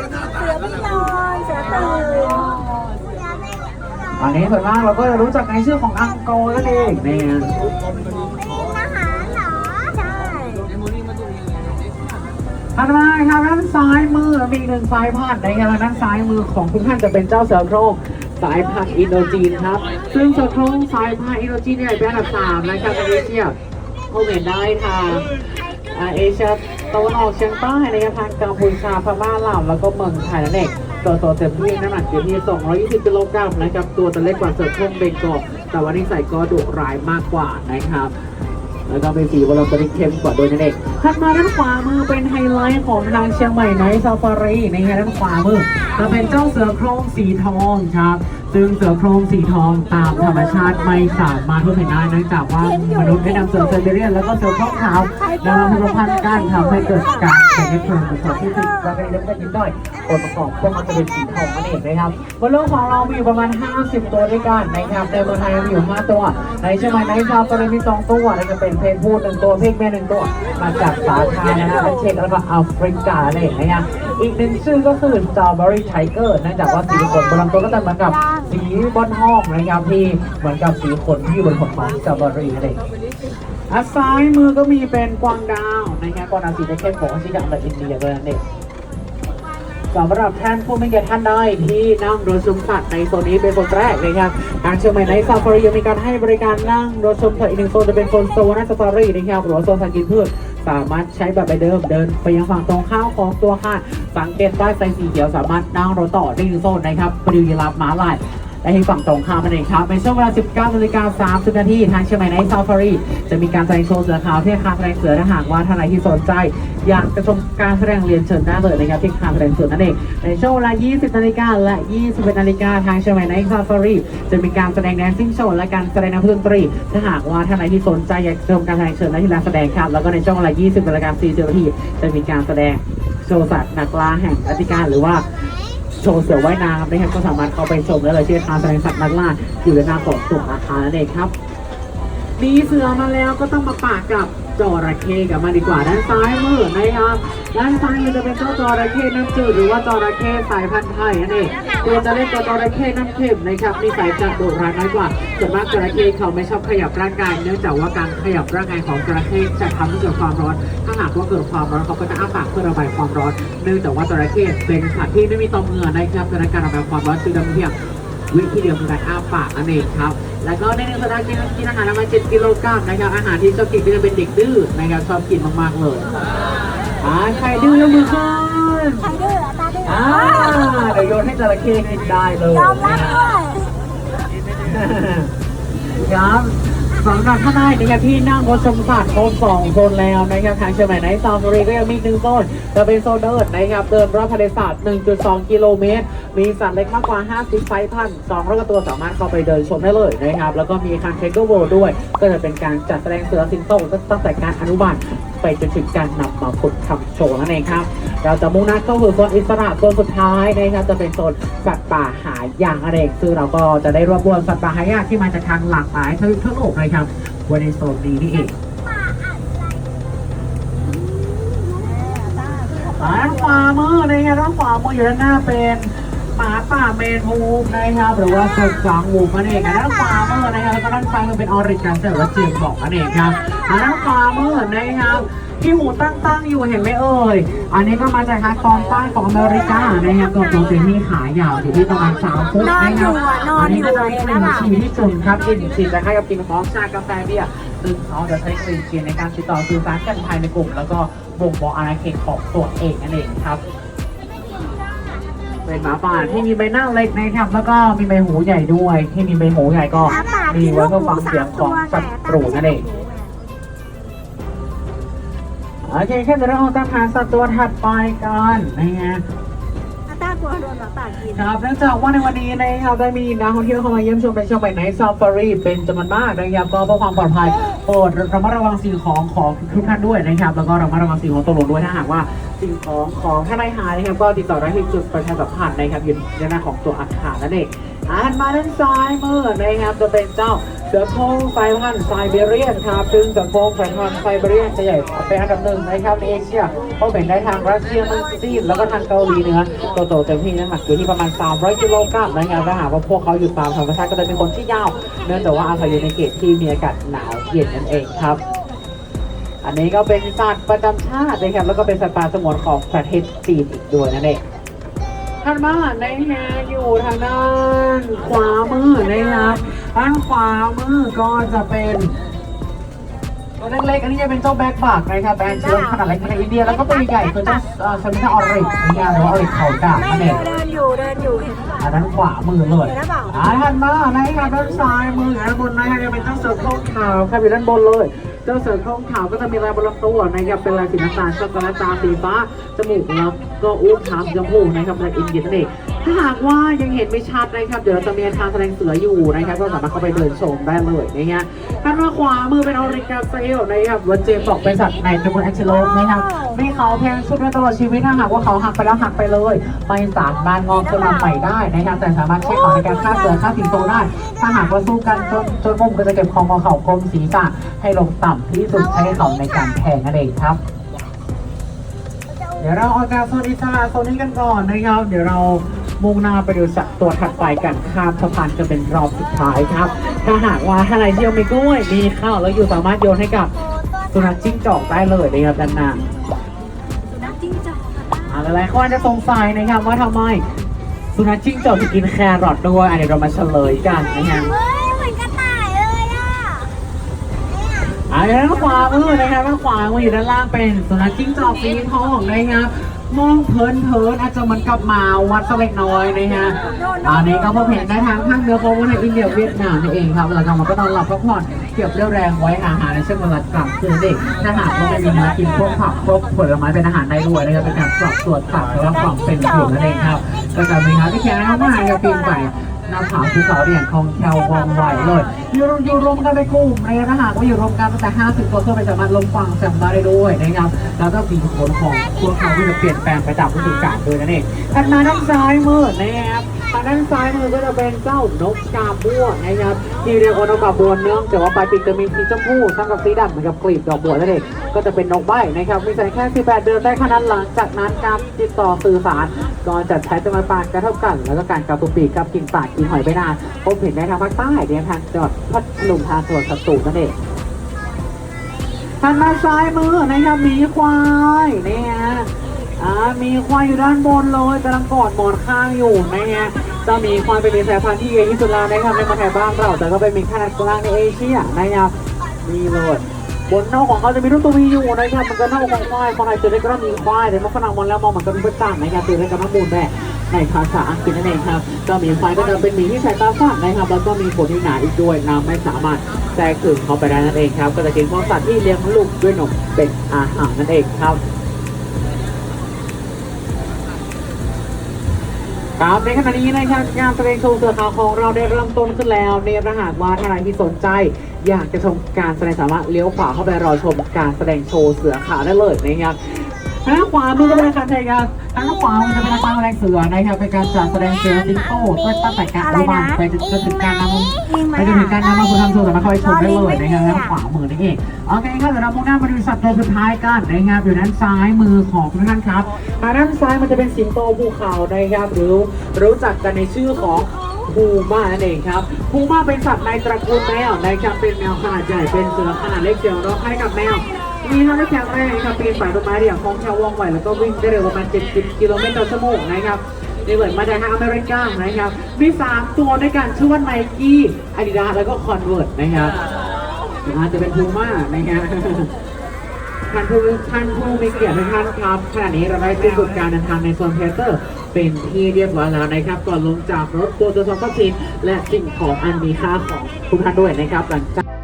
พี่นอนเสือตื่นอันนี้ส่วนมากเราก็จะรู้จักในชื่อของอังกอร์นั่นเองเนี่ยเป็นอาหารเหรอ ใช่ถัดมาครับด้านซ้ายมือมีอีกหนึ่งสายพันธุ์นะครับด้านซ้ายมือของทุกท่านจะเป็นเจ้าเสือโคร่งสายพันธุ์อินโดจีนครับ ซึ่งเสือโคร่งสายพันธุ์อินโดจีนเนี่ยเป็นอันดับสามนะครับในเอเชียโอเมนได้ทางอ่าเอเชีย ตะวันออกเฉียงใต้นะครับทางกัมพูชาพม่าลาวแล้วก็เมืองไทยนั่นเองตัวโตเต็มที่น้ำหนักอยู่ที่ 220กิโลกรัมนะครับ ตัวจะเล็กกว่าเสือโคร่งเบงกอลแต่ว่านิสัยก็ดุร้ายมากกว่านะครับ แล้วก็เป็นสีวอลล์ที่เข้มกว่าโดยนั่นเองถัดมาด้านขวามือเป็นไฮไลท์ของทางเชียงใหม่ไนท์ซาฟารีในฮะด้านขวามือจะเป็นเจ้าเสือโคร่งสีทองครับ ซึ่งเสือโคร่งสีทองตามธรรมชาติไม่สามารถทดเห็นได้เนื่องจากว่ามนุษย์ได้นำเสือไซบีเรียนแล้วก็เสือโคร่งขาวแล้วมาผสมพันธุ์กันทำให้เกิดการแบ่งให้เกิดผสมที่ติดแล้วก็เล็กๆนิดหน่อยองค์ประกอบพวกมันจะเป็นสีทองนั่นเองนะครับบนโลกของเรามีอยู่ประมาณ 50 ตัวด้วยกันนะครับในเมืองไทยมีอยู่ 5 ตัว ในเชียงใหม่ในซาฟารีมี 2 ตัวนั่นก็เป็นเพศผู้หนึ่งตัวเพศแม่หนึ่งตัวมาจากสาธารณรัฐเช็กแล้วก็แอฟริกานั่นเองนะครับอีกหนึ่งชื่อก็คือ Strawberry Tiger เนื่องจากว่าสีขนบนลำตัวก็จะเหมือนกับสีบนห้องนะครับที่เหมือนกับสีขนที่อยู่บนขนของ Strawberry นั่นเองอะซ้ายมือก็มีเป็นกวางดาวนะครับกวางดาวสีแดงเข้มของชื่อดังในอินเดียด้วยนั่นเองสำหรับท่านผู้มีเกียรติท่านใดที่นั่งรถชมสัตว์ในโซนนี้เป็นโซนแรกนะครับทางเชียงใหม่ในซาฟารียังมีการให้บริการนั่งรถชมสัตว์อีกหนึ่งโซนจะเป็นโซนโซนซาฟารีนะครับหรือโซนสัตว์กินพืช สามารถใช้แบบเดิมเดินไปยังฝั่งตรงข้ามของตัวค่ะสังเกตป้ายไฟสีเขียวสามารถนั่งรถต่อได้หนึ่งโซนนะครับปริวยีราฟม้าลาย และที่ฝั่งตรงข้ามนั่นเองครับในช่วงเวลา 19นาฬิกา30นาทีทางเชียงใหม่ไนซาฟารีจะมีการแสดงโชว์เสือขาวที่อาคารแสดงเสือถ้าหากว่าท่านใดที่สนใจ อยากจะชมการแสดงเรียนเชิญได้เลยนะครับที่อาคารแสดงเสือนั่นเองในช่วงเวลา 20นาฬิกาและ 21นาฬิกาทางเชียงใหม่ไนซาฟารีจะมีการแสดงแดนซิ่งโชว์และการแสดงน้ำดนตรีถ้าหากว่าท่านใดที่สนใจอยากชมการแสดงเชิญได้ที่ร้านแสดงครับแล้วก็ในช่วงเวลา 20นาฬิกา40นาทีจะมีการแสดงโชว์สัตว์นักล่าแห่งรัติการหรือว่า โชว์เสือว่ายน้ำนะครับก็สามารถเข้าไปชมได้เลยที่อาคารแสดงสัตว์นักล่าอยู่ในหน้าของสุขอาคารนั่นเองครับมีเสือมาแล้วก็ต้องมาปากกับ จระเข้กันมาดีกว่าด้านซ้ายมือนะครับด้านซ้ายมือจะเป็นเจ้าจระเข้น้ำจืดหรือว่าจระเข้สายพันธุ์ไทยนั่นเองตัวจะเล่นตัวจระเข้น้ำเค็มนะครับมีสายจะดุร้ายน้อยกว่าส่วนมากจระเข้เขาไม่ชอบขยับร่างกายเนื่องจากว่าการขยับร่างกายของจระเข้จะทำให้เกิดความร้อน ถ้าหากว่าเกิดความร้อนเขาก็จะอ้าปากเพื่อระบายความร้อน เนื่องจากว่าจระเข้เป็นสัตว์ที่ไม่มีต่อมเหงื่อนะครับดังนั้นการระบายความร้อนจึงดำเพียง วิธีเดียวคือการอ้าปากนั่นเองครับ แล้วก็ในหนึ่งสัปดาห์กินกินอาหารประมาณ7กิโลกรัมนะครับ อาหารที่ชอบกินก็จะเป็นเด็กดื้อนะครับชอบกินมากๆเลยอ่าใครดื้อยกมือขึ้นใครดื้อตาดื้ออ่าเดี๋ยวโยนให้จระเข้กินได้เลยยอมรับนะด้วยครับ สำหรับท่านใดนะครับที่นั่งรถชมสัตว์โซนสองโซนแล้วนะครับทางเชียงใหม่ในซาฟารีก็ยังมีหนึ่งโซนจะเป็นโซนเดินนะครับเดินรอบทะเลสาบ1.2 กิโลเมตร มีสัตว์เล็กมากกว่า 50ไซส์พันธุ์200กว่าตัวสามารถเข้าไปเดินชมได้เลยนะครับแล้วก็มีอาคารเทคโกโวด้วย ก็จะเป็นการจัดแสดงเสือสิงโตตั้งแต่การอนุบาลไปจนถึงการนำมาฝึกทำโชว์นั่นเองครับ เราจะมุ่งหน้าเข้าสู่โซนอิสระโซนสุดท้ายนะครับจะเป็นโซนสัตว์ป่าหายากนั่นเอกซึ่งเราก็จะได้รวบรวมสัตว์ป่าหายากที่มาจากทางหลากหลายทวีปทั่วโลกนะครับไว้ในโซนนี้นี่เองด้านขวามือนะครับด้านขวามืออยู่ด้านหน้าเป็น หมาป่าเมนวูฟนะครับหรือว่าสุดสองวูฟนั่นเองด้านขวามือนะครับแล้วก็ด้านซ้ายมือเป็นออริกันเซอร์และเจมบอกนั่นเองครับด้านขวามือนะครับที่หมูตั้งตั้งๆอยู่เห็นไหมเอ่ย อันนี้ก็มาจากทางตอนใต้ของอเมริกานะครับตัวตัวเป็นมีขายาวอยู่ที่ประมาณสามฟุตนะครับอันนี้ก็จะเป็นกลิ่นฉี่ที่สุดครับกลิ่นฉี่จะคล้ายกับกลิ่นหอมชากาแฟเบียร์ซึ่งเขาจะใช้กลิ่นเทียนในการติดต่อสื่อสารกันภายในกลุ่ม แล้วก็บ่งบอกอาณาเขตของตัวเองนั่นเองครับ เป็นหมาป่าที่มีใบหน้าเล็กนะครับ แล้วก็มีใบหูใหญ่ด้วย ที่มีใบหูใหญ่ก็มีไว้เพื่อฟังเสียงของสัตว์ปรูนั่นเอง โอเคแค่เดี๋ยวเราตามหาสัตว์ตัวถัดไปกันนะฮะ กลัวโดนหมาป่ากิน ครับเนื่องจากว่าในวันนี้นะครับได้มีนักท่องเที่ยวเข้ามาเยี่ยมชมในช่วงใหม่ในซาฟารีเป็นจำนวนมากนะครับก็เพื่อความปลอดภัยโปรดระมัดระวังสิ่งของของทุกท่านด้วยนะครับแล้วก็ระมัดระวังสิ่งของตกหล่นด้วยถ้าหากว่าสิ่งของของท่านใดหายนะครับก็ติดต่อได้ที่จุดประชาสัมพันธ์นะครับอยู่ในหน้าของตัวอาคารนั่นเองอ่านมาด้านซ้ายมือนะครับจะเป็นเจ้า เสือโคร่งสายพันธุ์ไซเบเรียนครับซึ่งเสือโคร่งสายพันธุ์ไซเบเรียนจะใหญ่เป็นอันดับหนึ่งนะครับในเอเชียเพราะเป็นได้ทางรัสเซียมังซีนแล้วก็ทางเกาหลีเหนือตัวโตเต็มที่น้ำหนักอยู่ที่ประมาณ 300 กิโลกรัมนะครับถ้าหากว่าพวกเขาอยู่ตามธรรมชาติก็จะเป็นคนที่ยาว เนื่องจากว่าอาศัยอยู่ในเขตที่มีอากาศหนาวเย็นนั่นเองครับอันนี้ก็เป็นสัตว์ประจำชาตินะครับแล้วก็เป็นสัตว์ป่าสงวนของประเทศจีนอีกด้วยนั่นเองท่านมาในแฮอยู่ทางด้านขวามือนะครับ ด้านขวามือก็จะเป็นตัวเล็กๆ อันนี้จะเป็นเจ้าแบ็คบักนะครับแบรนด์เชื้อขนาดเล็กในอินเดีย แล้วก็ตัวใหญ่คือเจ้าสมิธาออริกนะครับหรือว่าออริกเขากาไม่นั่นเอเดิงนเดินอยู่เดินอยู่เห็นปะอันนั้นขวามือเลยเห็นหรือเปล่าอ่าท่านมานะครับด้านซ้ายมืออยู่ด้านบนนะครับจะเป็นเจ้าเสือโคร่งขาวครับอยู่ด้านบนเลย เจ้าเสือโคร่งขาวก็จะมีลายบนลำตัวนะครับเป็นลายสีน้ำตาลช็อกโกแลตตาสีฟ้าจมูกแล้วก็อุ้งเท้าสีชมพูนะครับลายอินเดียนั่นเอง ถ้าหากว่ายังเห็นไม่ชัดนะครับ เดี๋ยวเราจะมีอาคารแสดงเสืออยู่นะครับ ก็สามารถเข้าไปเดินชมได้เลยนะฮะท่านมาขวามือเป็นออริกาเซลนะครับวัเจมบอกเป็นสัตว์ในตระกูลแองเชโลนะครับมีเขาเพียงชุดไว้ตลอดชีวิตถ้าหากว่าเขาหักไปแล้วหักไปเลย ไม่สามารถงอกขึ้นมาใหม่ได้นะครับ แต่สามารถใช้เขาในการฆ่าเสือฆ่าสิงโตได้ ถ้าหากว่าสู้กันจนจนมุมก็จะเก็บคองงองเขากลมศีรษะให้ลงต่ำที่สุดใช้เขาในการแทงนั่นเองครับเดี๋ยวเราออกจากโซนอิสระโซนนี้กันก่อนนะครับ เดี๋ยวเรา มุ่งหน้าไปดูสัตว์ตัวถัดไปกันข้ามสะพานจะเป็นรอบสุดท้ายครับ ถ้าหากว่าท่านไหนที่ยังมีกล้วยมีข้าวแล้วอยู่สามารถโยนให้กับสุนัขจิ้งจอกได้เลยนะครับด้านหน้าสุนัขจิ้งจอกอ่าหลายๆคนอาจจะสงสัยนะครับว่าทำไมสุนัขจิ้งจอกถึงกินแครอทด้วยอันนี้เรามาเฉลยกันนะฮะเฮ้ยเหมือนกระต่ายเลยอะอ่าด้านขวามือนะครับด้านขวามืออยู่ด้านล่างเป็นสุนัขจิ้งจอกสีทองนะครับ มองเพลินเพลินๆอาจจะเหมือนกับหมาวัดสกเล็กน้อยนะฮะอันนี้ก็พบเห็นได้ทางภาคเหนือของประเทศอินเดียเวียดนามนี่เองครับแล้วก็มันก็นอนหลับพักผ่อนเก็บเรี่ยวแรงไว้อาหารในช่วงเวลากลางคืนเด็กถ้าหากว่าไม่มีเนื้อกินพวกผักพวกผลไม้เป็นอาหารได้ด้วยนะครับเป็นการปรับตรวจผักและความเป็นอยู่นั่นเองครับ ก็จะมีครับที่แข็งมากๆจะปีนไปห น้าผาภูเขาได้อย่างคองแคลวว่องไหวเลยอยู่รวมอยู่รวมกันในกลุ่มเลยถ้าหากว่าอยู่รวมกันตั้งแต่ 50ตัวก็ไปสามารถลงฟังแซมบ้าได้ด้วยนะครับแล้วก็สีขนของตัวเขาที่จะเปลี่ยนแปลงไปตามฤดูกาลด้วยนั่นเองถัดมาด้านซ้ายมือนะครับ ทางด้านซ้ายมือก็จะเป็นเจ้านกกาบบัวนะครับที่เรียกว่านกกาบบัวเนื่องจากว่าปลายปีกจะมีสีชมพูซ้ำกับสีดำเหมือนกับกลีบดอกบัวนั่นเองก็จะเป็นนกใบนะครับมีสัญแค่ 18 เดือนได้ขนาดหลังจากนั้นการติดต่อสื่อสารก็จะใช้จำนวนปากกระเท่ากัน แล้วก็การกระตุกปีกกับกินปากกินหอยไปนานพบเห็นได้ทางภาคใต้เนี่ยทางจังหวัดพัทลุงทางจังหวัดสตูลนั่นเองทางด้านซ้ายมือนะครับมีควายนี่ฮะ อ่ามีควายอยู่ด้านบนเลยกำลังกอดหมอนข้างอยู่นะฮะจะมีควายเป็นสายพันธุ์ที่ใหญ่ที่สุดแล้วนะครับในประเทศบ้านเราแต่ก็เป็นมีขนาดกลางในเอเชียนะครับนี่เลยบนน้าของเขาจะมีรูปตัววีอยู่นะครับมันก็น้าของควายคนไทยจะได้ก็มีควายแต่เมื่อฝรั่งมองแล้วมองเหมือนกับมีประจันนะครับตื่นได้กับน้ำมูลแม่ในภาษาอังกฤษนั่นเองครับก็มีควายก็จะเป็นหมีที่สายตาสั้นนะครับแล้วก็มีขนที่หนาอีกด้วยน้ำไม่สามารถแทรกถึงเข้าไปได้นั่นเองครับก็จะกินพวกสัตว์ที่เลี้ยงลูกด้วยนมเป็นอาหารนั่นเองครับ ครับในขณะนี้นะครับงานแสดงโชว์เสือขาวของเราได้เริ่มต้นขึ้นแล้วในประหากว่าท่านใดที่สนใจ อยากจะชมการแสดงสามารถเลี้ยวขวาเข้าไปรอชมการแสดงโชว์เสือขาวได้เลยนะครับ ทางด้านขวามือจะเป็นอาคารไทยครับทางด้านขวามือจะเป็นอาคารแสดงเสือนะครับเป็นการจัดแสดงเสือสิงโตด้วยตั้งแต่การอนุบาลไปจนถึงการนำไปจนถึงการนำมาคุณทำโชว์สามารถเข้าไปชมได้เลยนะครับด้านขวามือนี่เองโอเคครับเดี๋ยวเรามุ่งหน้ามาดูสัตว์ตัวสุดท้ายกันนะครับอยู่ด้านซ้ายมือของทุกท่านครับทางด้านซ้ายมันจะเป็นสิงโตภูเขานะครับหรือรู้จักกันในชื่อของพูม่านั่นเองครับพูม่าเป็นสัตว์ในตระกูลแมวนะครับเป็นแมวขนาดใหญ่เป็นเสือขนาดเล็กเชียวร้องให้กับแมว มีท่าที่แข็งแรงครับปีนป่ายต้นไม้ได้อย่างคล่องแคล่วว่องไวแล้วก็วิ่งได้เร็วประมาณ 70 กิโลเมตรต่อชั่วโมงนะครับในเหมือนมาจากทางอเมริกานะครับ มี 3 ตัวด้วยกันชื่อว่าไนกี้อาดิดาแล้วก็คอนเวิร์ตนะครับอาจจะเป็นพูม่านะครับท่านผู้ท่านผู้มีเกียรติทุกท่านครับขณะนี้เราได้สิ้นสุดการเดินทางในโซนเพเตอร์ เป็นที่เรียบร้อยแล้วนะครับ ก่อนลงจากรถตัวตัวสองก็สินและสิ่งของอันมีค่าของทุกท่านด้วยนะครับหลังจาก